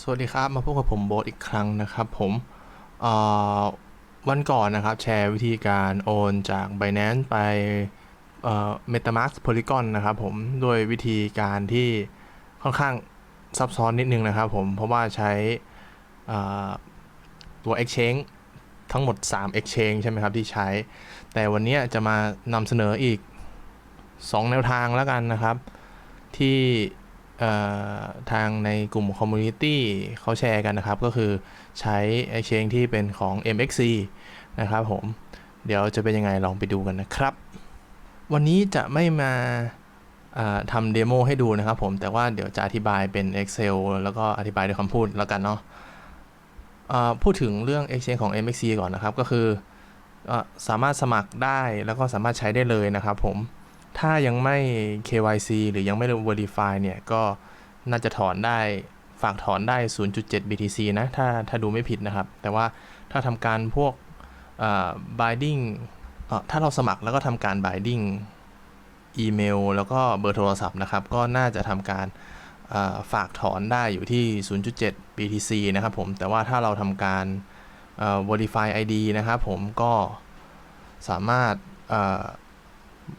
สวัสดีครับมาพบกับผมโบ๊ทอีกครั้งนะครับผมวันก่อนนะครับแชร์วิธีการโอนจาก Binance ไปเอ่อ MetaMask Polygon นะครับผมด้วยวิธีการที่ค่อนข้างซับซ้อนนิดนึงนะครับผม เพราะว่าใช้ตัว Exchange ทั้งหมด 3 Exchange ใช่ไหมครับ ที่ใช้ แต่วันนี้จะมานำเสนออีก 2 แนวทางแล้วกันนะครับ ที่ ทางในกลุ่มคอมมูนิตี้เขาแชร์กันนะครับ ก็คือใช้ Exchange ที่เป็นของ MXC นะครับผม เดี๋ยวจะเป็นยังไงลองไปดูกันนะครับ วันนี้จะไม่มาทำเดโมให้ดูนะครับผมแต่ว่าเดี๋ยวจะอธิบายเป็น Excel แล้วก็อธิบายด้วยคำพูดแล้วกันเนาะพูดถึงเรื่อง Exchange ของ MXC ก่อนนะครับ ก็คืออสามารถสมัครได้แล้วก็สามารถใช้ได้เลยนะครับผม ถ้ายังไม่ KYC หรือยังไม่ Verify เนี่ยก็น่าจะถอนได้ฝากถอนได้ 0.7 BTC นะ ถ้าถ้าดูไม่ผิดนะครับ แต่ว่าถ้าทำการพวกเอ่อ binding ถ้าเราสมัครแล้วก็ทำการ binding อีเมล แล้วก็เบอร์โทรศัพท์นะครับ ก็น่าจะทำการฝากถอนได้อยู่ที่ 0.7 BTC นะครับผม แต่ว่าถ้าเราทำการ Verify ID นะครับผมก็สามารถ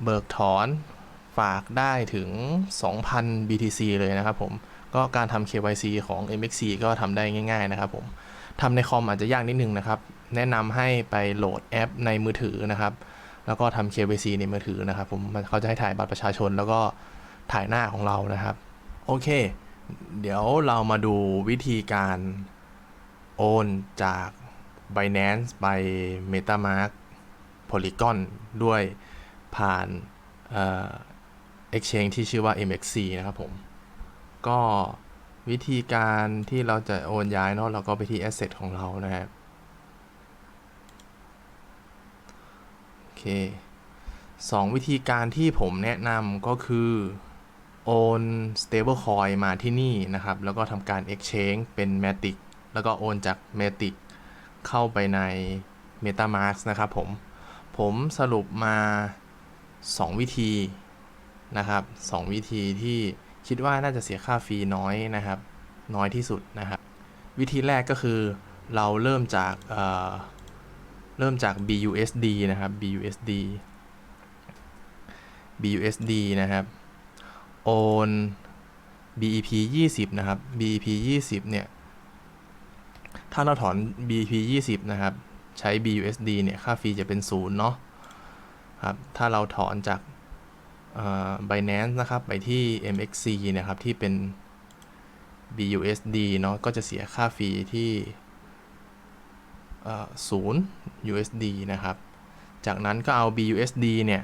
เบิกถอนฝากได้ถึง 2,000 BTC เลยนะครับผม ก็การทำ KYC ของ MXC ก็ทำได้ง่าย ๆ นะครับผมทำในคอมอาจจะยากนิดนึงนะครับ แนะนำให้ไปโหลดแอปในมือถือนะครับ แล้วก็ทำ KYC ในมือถือนะครับผมเขาจะให้ถ่ายบัตรประชาชนแล้วก็ถ่ายหน้าของเรานะครับ โอเค เดี๋ยวเรามาดูวิธีการโอนจาก Binance ไป MetaMask Polygon ด้วย ผ่านเอ่อ exchange ที่ชื่อว่า MXC นะครับผม ก็วิธีการที่เราจะโอนย้ายเนาะเราก็ไปที่ asset ของเรานะครับโอเคสองวิธีการที่ผมแนะนำก็คือโอน stablecoin มาที่นี่นะครับ แล้วก็ทำการ exchange เป็น matic แล้วก็โอนจาก matic เข้าไปใน metamask นะครับผม ผมสรุปมา 2 วิธีนะครับ 2 วิธีที่คิดว่าน่าจะเสียค่าฟรีน้อยนะครับ น้อยที่สุดนะครับ วิธีแรกก็คือเราเริ่มจากเเริ่มจาก BUSD นะครับ BUSD BUSD นะครับ โอน BEP 20 นะครับ BEP 20 เนี่ย ถ้าเราถอน BEP 20 นะครับ ใช้ BUSD เนี่ย ค่าฟรีจะเป็นศูนย์เนาะ ครับถ้าเราถอนจากเอ่อ Binance นะครับ ไปที่ MXC นะครับ ที่เป็น BUSD เนาะก็จะเสียค่าฟรีที่ศูนย์ USD นะครับ จากนั้นก็เอา BUSD เนี่ย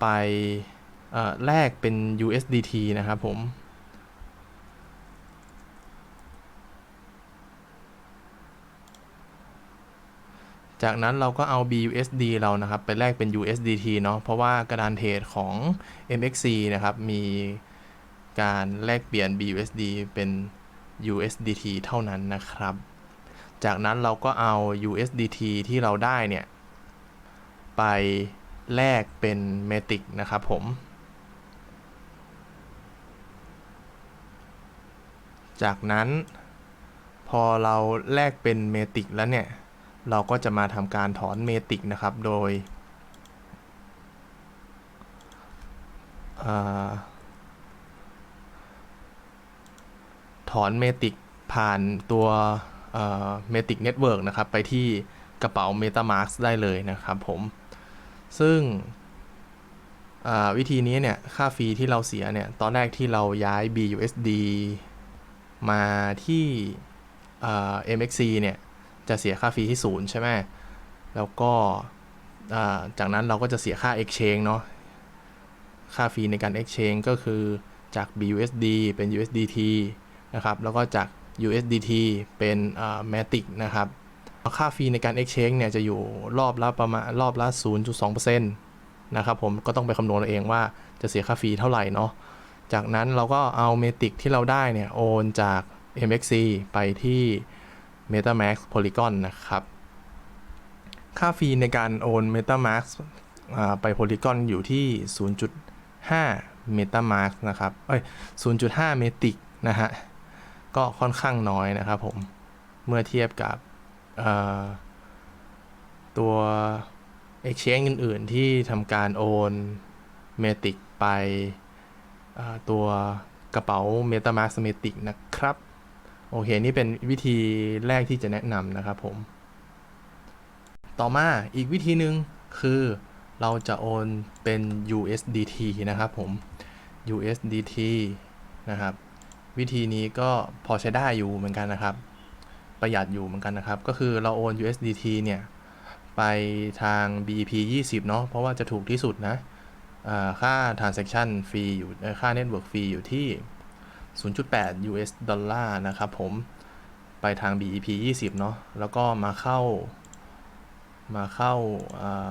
ไปแลกเป็น USDT นะครับผม จากนั้นเราก็เอา BUSD เรานะครับ ไปแลกเป็น USDT เนาะเพราะว่ากระดานเทรดของ MXC นะครับ มีการแลกเปลี่ยน BUSD เป็น USDT เท่านั้นนะครับ จากนั้นเราก็เอา USDT ที่เราได้เนี่ย ไปแลกเป็น Matic นะครับผม จากนั้นพอเราแลกเป็น Matic แล้วเนี่ย เราก็จะมาทำการถอนเมติกนะครับ โดยอถอนเมติกผ่านตัวเมติกเน็ตเวิร์กนะครับ ไปที่กระเป๋า MetaMask ได้เลยนะครับผม ซึ่งวิธีนี้เนี่ย ค่าฟรีที่เราเสียเนี่ย ตอนแรกที่เราย้าย BUSD มาที่อ่า MXC เนี่ย จะเสียค่าฟรีที่ศูนย์ใช่ไหมแล้วก็จากนั้นเราก็จะเสียค่า exchange เนาะค่าฟรีในการ exchange ก็คือจาก BUSD เป็น USDT นะครับ แล้วก็จาก USDT เป็นอ่า Matic นะครับ ค่าฟรีในการ exchange เนี่ยจะอยู่รอบละประมาณรอบละ 0.2%นะครับผมก็ต้องไปคำนวณเอาเองว่าจะเสียค่าฟรีเท่าไหร่เนาะ จากนั้นเราก็เอา Matic ที่เราได้เนี่ยโอนจาก MXC ไปที่ MetaMask Polygon นะครับ ค่าฟรีในการโอน MetaMask ไป Polygon อยู่ที่ 0.5 MetaMask นะครับ เอ้ย 0.5 Matic นะฮะ ก็ค่อนข้างน้อยนะครับผม เมื่อเทียบกับตัว Exchange อื่น ๆ ที่ทำการโอนเมติกไปตัวกระเป๋า MetaMask Matic นะครับ โอเค นี่เป็นวิธีแรกที่จะแนะนำนะครับผม ต่อมาอีกวิธีหนึ่งคือเราจะโอนเป็น USDT นะครับผม USDT นะครับ วิธีนี้ก็พอใช้ได้อยู่เหมือนกันนะครับ ประหยัดอยู่เหมือนกันนะครับ ก็คือเราโอน USDT เนี่ย ไปทาง BEP 20 เนาะเพราะว่าจะถูกที่สุดนะค่า transaction ฟรีอยู่ค่า network ฟรีอยู่ที่ 0.8 US ดอลลาร์นะครับผมไปทาง BEP 20 เนาะแล้วก็มาเข้า มาเข้า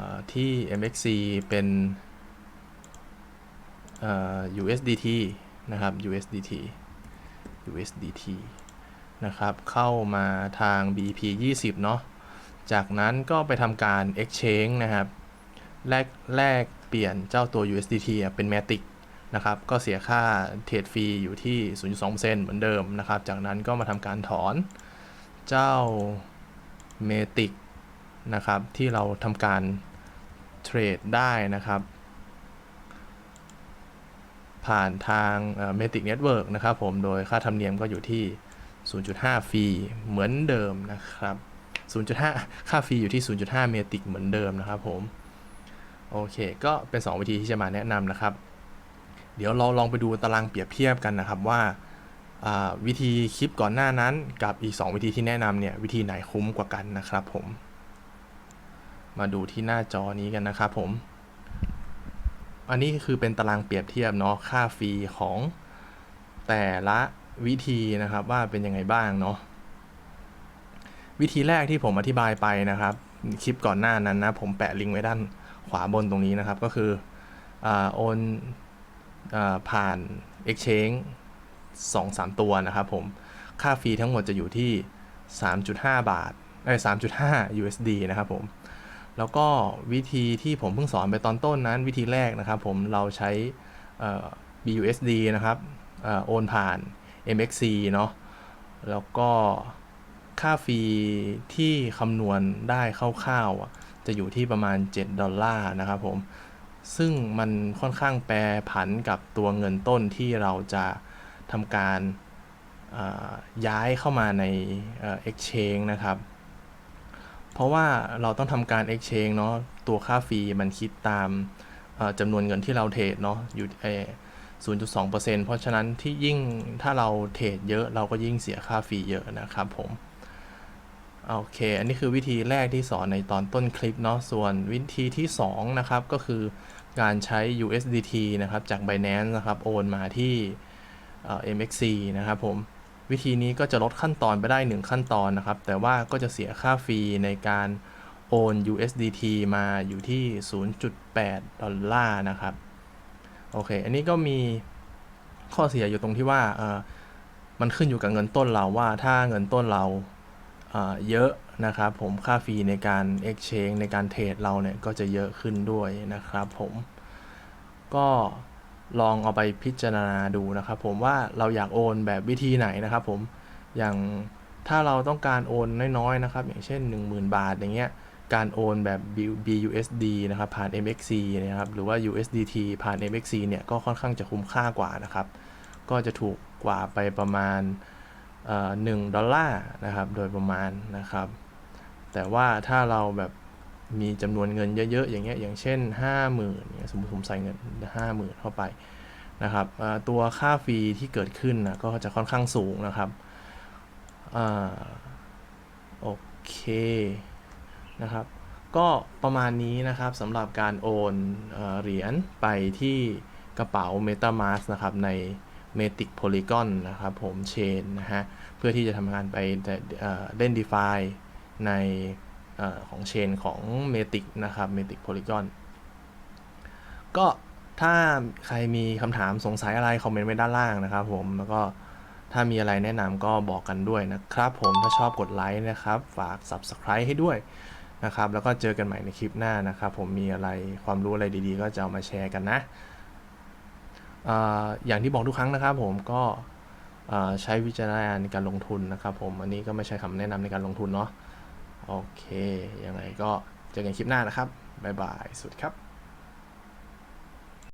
าที่ MXC เป็น USDT นะครับ USDT USDT นะครับ เข้ามาทาง BEP 20 เนาะจากนั้นก็ไปทำการ exchange นะครับ แลกแลกเปลี่ยนเจ้าตัว USDT เป็น Matic นะครับก็เสียค่าเทรดฟรีอยู่ที่ 0.2%เหมือนเดิมนะครับ จากนั้นก็มาทำการถอนเจ้า Matic นะครับ ที่เราทำการเทรดได้นะครับ ผ่านทางเอ่อ Matic Network นะครับผมโดยค่าธรรมเนียมก็อยู่ที่ 0.5 ฟรีเหมือนเดิมนะครับ 0.5 ค่าฟรีอยู่ที่ 0.5 เมติกเหมือนเดิมนะครับผม โอเค ก็เป็น 2 วิธีที่จะมาแนะนำนะครับ เดี๋ยวเราลองไปดูตารางเปรียบเทียบกันนะครับว่าวิธีคลิปก่อนหน้านั้นกับอีก 2 วิธีที่แนะนำเนี่ยวิธีไหนคุ้มกว่ากันนะครับผม มาดูที่หน้าจอนี้กันนะครับผม อันนี้คือเป็นตารางเปรียบเทียบเนาะค่าฟรีของแต่ละวิธีนะครับว่าเป็นยังไงบ้างเนาะวิธีแรกที่ผมอธิบายไปนะครับ คลิปก่อนหน้านั้นนะผมแปะลิงก์ไว้ด้านขวาบนตรงนี้นะครับ ก็คืออโอน ผ่าน Exchange 2 3 ตัวนะครับผม ค่าฟรีทั้งหมดจะอยู่ที่ 3.5 บาทเอ้3.5 USD นะครับผม แล้วก็วิธีที่ผมเพิ่งสอนไปตอนต้นนั้นวิธีแรกนะครับผมเราใช้ BUSD นะครับออโอนผ่าน MXC เนาะแล้วก็ค่าฟรีที่คำนวณได้คร่าวๆจะอยู่ที่ประมาณ 7 ดอลลาร์นะครับผม ซึ่งมันค่อนข้างแปรผันกับตัวเงินต้นที่เราจะทำการย้ายเข้ามาในเอ่อ Exchange นะครับ เพราะว่าเราต้องทำการ exchange เนาะตัวค่าฟรีมันคิดตามจำนวนเงินที่เราเทรดเนาะอยู่เอ่อ0.2%เพราะฉะนั้นที่ยิ่งถ้าเราเทรดเยอะเราก็ยิ่งเสียค่าฟรีเยอะนะครับผม โอเค อันนี้คือวิธีแรกที่สอนในตอนต้นคลิปเนาะ ส่วนวิธีที่ 2 นะครับ ก็คือการใช้ USDT นะครับ จาก Binance นะครับ โอนมาที่ MXC นะครับผม วิธีนี้ก็จะลดขั้นตอนไปได้ 1 ขั้นตอนนะครับ แต่ว่าก็จะเสียค่าฟรีในการโอน USDT มาอยู่ที่ 0.8 ดอลลาร์นะครับ โอเค อันนี้ก็มีข้อเสียอยู่ตรงที่ว่า มันขึ้นอยู่กับเงินต้นเราว่าถ้าเงินต้นเรา เยอะนะครับผมค่าฟรีในการ exchange ในการเทรดเราเนี่ยก็จะเยอะขึ้นด้วยนะครับผมก็ลองเอาไปพิจารณาดูนะครับผมว่าเราอยากโอนแบบวิธีไหนนะครับผมอย่างถ้าเราต้องการโอนน้อยๆนะครับ อย่างเช่น 10,000 บาทอย่างเงี้ยการโอนแบบ BUSD นะครับผ่าน MXC นะครับหรือว่า USDT ผ่าน MXC เนี่ยก็ค่อนข้างจะคุ้มค่ากว่านะครับ ก็จะถูกกว่าไปประมาณ เอ่อ1ดอลลาร์นะครับโดยประมาณนะครับ แต่ว่าถ้าเราแบบมีจำนวนเงินเยอะๆ อย่างเงี้ยอย่างเช่น 50,000เนี่ยสมมติผมใส่เงิน 50,000 เข้าไปนะครับตัวค่าฟรีที่เกิดขึ้นนะก็จะค่อนข้างสูงนะครับอโอเคนะครับ ก็ประมาณนี้นะครับสำหรับการโอนเอ่อเหรียญไปที่กระเป๋า MetaMask นะครับใน Matic Polygon นะครับผมเชนนะฮะ เพื่อที่จะทำงานไปเอ่เล่น DeFi ในอของเชนของ Matic นะครับ Matic Polygon ก็ถ้าใครมีคำถามสงสัยอะไร คอมเมนต์ไว้ด้านล่างนะครับผม แล้วก็ถ้ามีอะไรแนะนำก็บอกกันด้วยนะครับผม ถ้าชอบกดไลค์นะครับ ฝาก Subscribe ให้ด้วยนะครับ แล้วก็เจอกันใหม่ในคลิปหน้านะครับ ผมมีอะไรความรู้อะไรดีๆ ก็จะเอามาแชร์กันนะ อย่างที่บอกทุกครั้งนะครับผมก็ใช้วิจารณญาณในการลงทุนนะครับผม อันนี้ก็ไม่ใช่คำแนะนำในการลงทุนเนาะ โอเค ยังไงก็เจอกันคลิปหน้านะครับ บ๊ายบาย สุดครับ